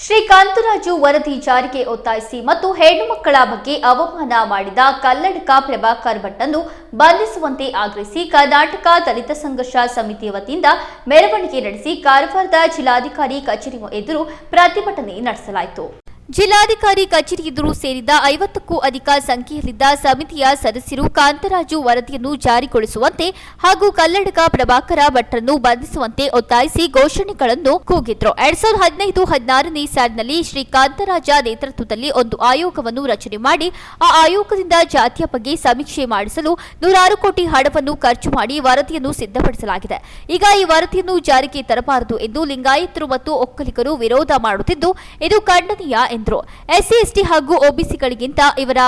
ಶ್ರೀ ಕಾಂತರಾಜು ವರದಿ ಜಾರಿಗೆ ಒತ್ತಾಯಿಸಿ ಮತ್ತು ಹೆಣ್ಣು ಮಕ್ಕಳ ಬಗ್ಗೆ ಅವಮಾನ ಮಾಡಿದ ಕಲ್ಲಡ್ಕ ಪ್ರಭಾಕರ್ ಭಟ್ಟನ್ನು ಬಂಧಿಸುವಂತೆ ಆಗ್ರಹಿಸಿ ಕರ್ನಾಟಕ ದಲಿತ ಸಂಘರ್ಷ ಸಮಿತಿ ವತಿಯಿಂದ ಮೆರವಣಿಗೆ ನಡೆಸಿ ಕಾರವಾರದ ಜಿಲ್ಲಾಧಿಕಾರಿ ಕಚೇರಿ ಎದುರು ಪ್ರತಿಭಟನೆ ನಡೆಸಲಾಯಿತು. ಜಿಲ್ಲಾಧಿಕಾರಿ ಕಚೇರಿ ಎದುರು ಸೇರಿದ ಐವತ್ತಕ್ಕೂ ಅಧಿಕ ಸಂಖ್ಯೆಯಲ್ಲಿದ್ದ ಸಮಿತಿಯ ಸದಸ್ಯರು ಕಾಂತರಾಜು ವರದಿಯನ್ನು ಜಾರಿಗೊಳಿಸುವಂತೆ ಹಾಗೂ ಕಲ್ಲಡಕ ಪ್ರಭಾಕರ ಭಟ್ರನ್ನು ಬಂಧಿಸುವಂತೆ ಒತ್ತಾಯಿಸಿ ಘೋಷಣೆಗಳನ್ನು ಕೂಗಿದ್ರು. ಎರಡ್ ಸಾವಿರದ ಹದಿನೈದು ಹದಿನಾರನೇ ಸಾಲಿನಲ್ಲಿ ಶ್ರೀ ಕಾಂತರಾಜ ನೇತೃತ್ವದಲ್ಲಿ ಒಂದು ಆಯೋಗವನ್ನು ರಚನೆ ಮಾಡಿ, ಆ ಆಯೋಗದಿಂದ ಜಾತಿಯ ಬಗ್ಗೆ ಸಮೀಕ್ಷೆ ಮಾಡಿಸಲು ನೂರಾರು ಕೋಟಿ ಹಣವನ್ನು ಖರ್ಚು ಮಾಡಿ ವರದಿಯನ್ನು ಸಿದ್ಧಪಡಿಸಲಾಗಿದೆ. ಈಗ ಈ ವರದಿಯನ್ನು ಜಾರಿಗೆ ತರಬಾರದು ಎಂದು ಲಿಂಗಾಯತರು ಮತ್ತು ಒಕ್ಕಲಿಗರು ವಿರೋಧ ಮಾಡುತ್ತಿದ್ದು, ಇದು ಖಂಡನೀಯ ಎಂದರು ಎಸ್ಸಿ ಎಸ್ಟಿ ಹಾಗೂ ಒಬಿಸಿಗಳಿಗಿಂತ ಇವರ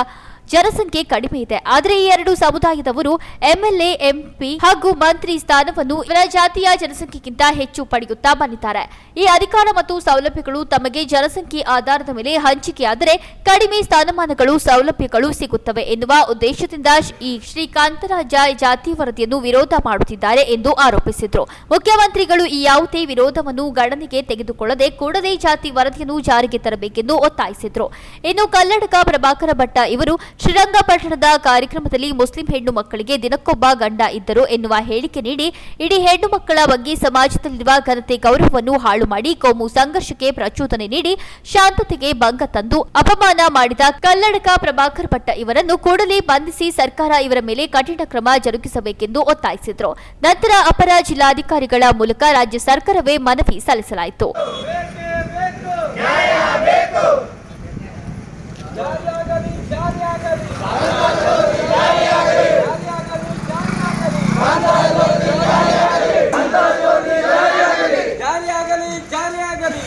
ಜನಸಂಖ್ಯೆ ಕಡಿಮೆ ಇದೆ. ಆದರೆ ಈ ಎರಡು ಸಮುದಾಯದವರು ಎಂಎಲ್ಎ, ಎಂಪಿ ಹಾಗೂ ಮಂತ್ರಿ ಸ್ಥಾನವನ್ನು ಇವರ ಜಾತಿಯ ಜನಸಂಖ್ಯೆಗಿಂತ ಹೆಚ್ಚು ಪಡೆಯುತ್ತಾ ಬಂದಿದ್ದಾರೆ. ಈ ಅಧಿಕಾರ ಮತ್ತು ಸೌಲಭ್ಯಗಳು ತಮಗೆ ಜನಸಂಖ್ಯೆ ಆಧಾರದ ಮೇಲೆ ಹಂಚಿಕೆಯಾದರೆ ಕಡಿಮೆ ಸ್ಥಾನಮಾನಗಳು, ಸೌಲಭ್ಯಗಳು ಸಿಗುತ್ತವೆ ಎನ್ನುವ ಉದ್ದೇಶದಿಂದ ಈ ಶ್ರೀಕಾಂತರಾಜ ಜಾತಿ ವರದಿಯನ್ನು ವಿರೋಧ ಮಾಡುತ್ತಿದ್ದಾರೆ ಎಂದು ಆರೋಪಿಸಿದರು. ಮುಖ್ಯಮಂತ್ರಿಗಳು ಈ ಯಾವುದೇ ವಿರೋಧವನ್ನು ಗಣನೆಗೆ ತೆಗೆದುಕೊಳ್ಳದೆ ಕೂಡಲೇ ಜಾತಿ ವರದಿಯನ್ನು ಜಾರಿಗೆ ತರಬೇಕೆಂದು ಒತ್ತಾಯಿಸಿದರು. ಇನ್ನು ಕಲ್ಲಡಕ ಪ್ರಭಾಕರ ಭಟ್ಟ ಇವರು ಶ್ರೀರಂಗಪಟ್ಟಣದ ಕಾರ್ಯಕ್ರಮದಲ್ಲಿ ಮುಸ್ಲಿಂ ಹೆಣ್ಣು ಮಕ್ಕಳಿಗೆ ದಿನಕ್ಕೊಬ್ಬ ಗಂಡ ಇದ್ದರು ಎನ್ನುವ ಹೇಳಿಕೆ ನೀಡಿ ಇಡೀ ಹೆಣ್ಣು ಮಕ್ಕಳ ಬಗ್ಗೆ ಸಮಾಜದಲ್ಲಿರುವ ಘನತೆ ಗೌರವವನ್ನು ಹಾಳು ಮಾಡಿ ಕೋಮು ಸಂಘರ್ಷಕ್ಕೆ ಪ್ರಚೋದನೆ ನೀಡಿ ಶಾಂತತೆಗೆ ಭಂಗ ತಂದು ಅಪಮಾನ ಮಾಡಿದ ಕಲ್ಲಡಕ ಪ್ರಭಾಕರ್ ಭಟ್ಟ ಇವರನ್ನು ಕೂಡಲೇ ಬಂಧಿಸಿ ಸರ್ಕಾರ ಇವರ ಮೇಲೆ ಕಠಿಣ ಕ್ರಮ ಜರುಗಿಸಬೇಕೆಂದು ಒತ್ತಾಯಿಸಿದರು. ನಂತರ ಅಪರ ಜಿಲ್ಲಾಧಿಕಾರಿಗಳ ಮೂಲಕ ರಾಜ್ಯ ಸರ್ಕಾರವೇ ಮನವಿ ಸಲ್ಲಿಸಲಾಯಿತು.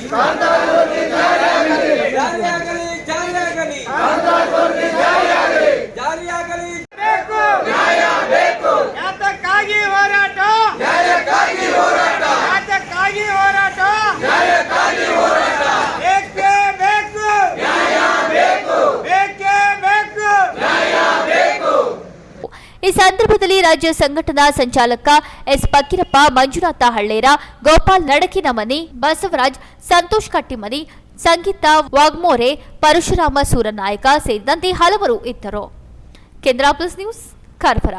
Santa ಸಂದರ್ಭದಲ್ಲಿ ರಾಜ್ಯ ಸಂಘಟನಾ ಸಂಚಾಲಕ ಎಸ್ ಪಕ್ಕಿರಪ್ಪ, ಮಂಜುನಾಥ ಹಳ್ಳೇರ, ಗೋಪಾಲ್ ನಡಕಿನಮನಿ, ಬಸವರಾಜ್ ಸಂತೋಷ್ ಕಟ್ಟಿಮನಿ, ಸಂಗೀತ ವಾಗ್ಮೋರೆ, ಪರಶುರಾಮ ಸೂರನಾಯಕ ಸೇರಿದಂತೆ ಹಲವರು ಇದ್ದರು. ಕೇಂದ್ರ ಪ್ಲಸ್ ನ್ಯೂಸ್ ಕಾರವಾರ